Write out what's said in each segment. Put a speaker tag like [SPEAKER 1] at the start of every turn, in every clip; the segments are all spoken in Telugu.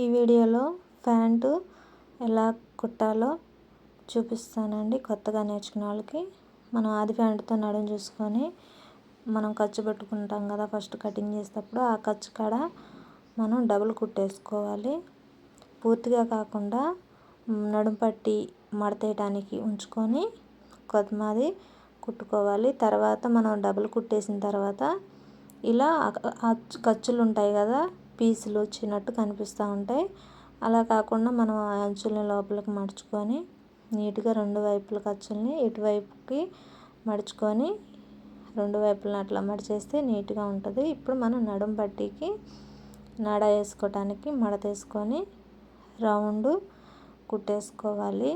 [SPEAKER 1] ఈ వీడియోలో ప్యాంటు ఎలా కుట్టాలో చూపిస్తానండి. కొత్తగా నేర్చుకున్న వాళ్ళకి మనం ఆది ప్యాంటుతో నడుము చూసుకొని మనం ఖర్చు పెట్టుకుంటాం కదా ఫస్ట్ కటింగ్ చేసేటప్పుడు ఆ ఖర్చు కాడ మనం డబుల్ కుట్టేసుకోవాలి. పూర్తిగా కాకుండా నడుము పట్టి మడతేయడానికి ఉంచుకొని కొద్దిమాది కుట్టుకోవాలి. తర్వాత మనం డబుల్ కుట్టేసిన తర్వాత ఇలా ఖర్చులు ఉంటాయి కదా పీసులు వచ్చినట్టు కనిపిస్తూ ఉంటాయి. అలా కాకుండా మనం ఆ అంచుల్ని లోపలికి మడుచుకొని నీట్గా రెండు వైపుల ఖర్చుల్ని ఇటువైపుకి మడుచుకొని రెండు వైపులను అట్లా మడిచేస్తే నీట్గా ఉంటుంది. ఇప్పుడు మనం నడుం పట్టీకి నడ వేసుకోవటానికి మడత వేసుకొని రౌండ్ కుట్టేసుకోవాలి.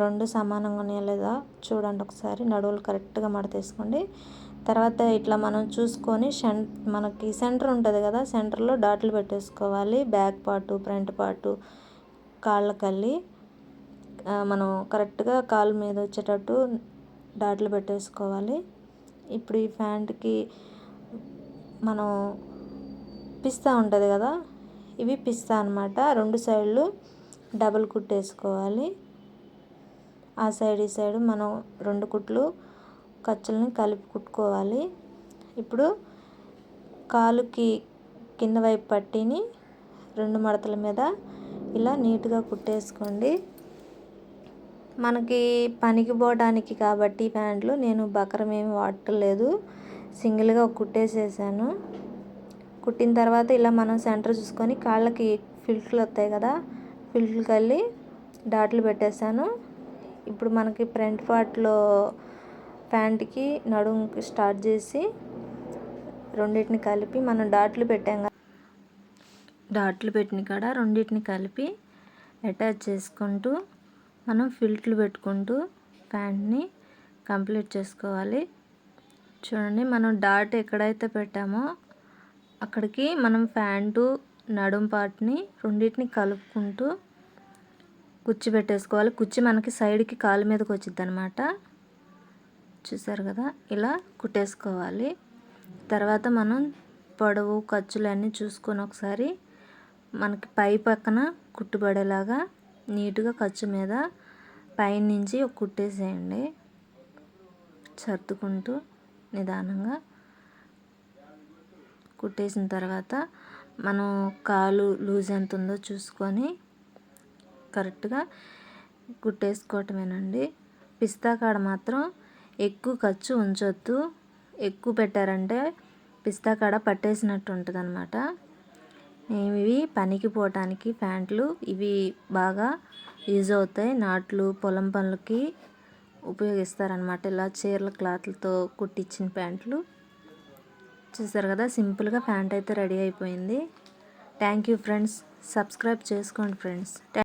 [SPEAKER 1] రెండు సమానంగా ఉన్నాయా లేదా చూడండి ఒకసారి. నడువులు కరెక్ట్గా మడతేసుకోండి. తర్వాత ఇట్లా మనం చూసుకొని సెం మనకి సెంటర్ ఉంటుంది కదా సెంటర్లో డాట్లు పెట్టేసుకోవాలి. బ్యాక్ పార్టు ఫ్రంట్ పార్టు కాళ్ళకల్లి మనం కరెక్ట్గా కాలు మీద వచ్చేటట్టు డాట్లు పెట్టేసుకోవాలి. ఇప్పుడు ఈ ప్యాంట్కి మనం పిస్తా ఉంటుంది కదా ఇవి పిస్తా అనమాట రెండు సైడ్లు డబుల్ కుట్టేసుకోవాలి. ఆ సైడ్ ఈ సైడ్ మనం రెండు కుట్లు ఖర్చులని కలిపి కుట్టుకోవాలి. ఇప్పుడు కాలుకి కింద వైపు పట్టిని రెండు మడతల మీద ఇలా నీట్గా కుట్టేసుకోండి. మనకి పనికి పోవడానికి కాబట్టి ప్యాంట్లు నేను బకరం ఏమి వాడటలేదు. సింగిల్గా కుట్టేసేసాను. కుట్టిన తర్వాత ఇలా మనం సెంటర్ చూసుకొని కాళ్ళకి ఫిల్ట్లు వస్తాయి కదా ఫిల్ట్లు కల్లి డాట్లు పెట్టేశాను. ఇప్పుడు మనకి ఫ్రంట్ పార్ట్లో ప్యాంట్కి నడుముకి స్టార్ట్ చేసి రెండింటిని కలిపి మనం డాట్లు పెట్టాం కదా. డాట్లు పెట్టిన కాడ రెండింటిని కలిపి అటాచ్ చేసుకుంటూ మనం ఫిల్ట్లు పెట్టుకుంటూ ప్యాంట్ని కంప్లీట్ చేసుకోవాలి. చూడండి మనం డాట్ ఎక్కడైతే పెట్టామో అక్కడికి మనం ప్యాంటు నడుం పార్ట్ని రెండింటిని కలుపుకుంటూ కుచ్చి పెట్టేసుకోవాలి. కుచ్చి మనకి సైడ్కి కాలు మీదకి వచ్చింది అనమాట చూసారు కదా? ఇలా కుట్టేసుకోవాలి. తర్వాత మనం పొడవు ఖర్చులన్నీ చూసుకొని ఒకసారి మనకి పై పక్కన కుట్టుబడేలాగా నీట్గా ఖర్చు మీద పైనుంచి ఒక కుట్టేసేయండి. సర్దుకుంటూ నిదానంగా కుట్టేసిన తర్వాత మనం కాలు లూజ్ ఎంత ఉందో చూసుకొని కరెక్ట్గా కుట్టేసుకోవటమేనండి. పిస్తా కాడ మాత్రం ఎక్కువ ఖర్చు ఉంచొద్దు. ఎక్కువ పెట్టారంటే పిస్తా కాడ పట్టేసినట్టు ఉంటుంది అనమాట ఇవి పనికి పోవటానికి ప్యాంట్లు ఇవి బాగా యూజ్ అవుతాయి. నాట్లు పొలం పనులకి ఉపయోగిస్తారనమాట ఇలా చీరల క్లాత్లతో కుట్టించిన ప్యాంట్లు. చూసారు కదా సింపుల్గా ప్యాంట్ అయితే రెడీ అయిపోయింది. Thank you friends. సబ్స్క్రైబ్ చేసుకోండి ఫ్రెండ్స్.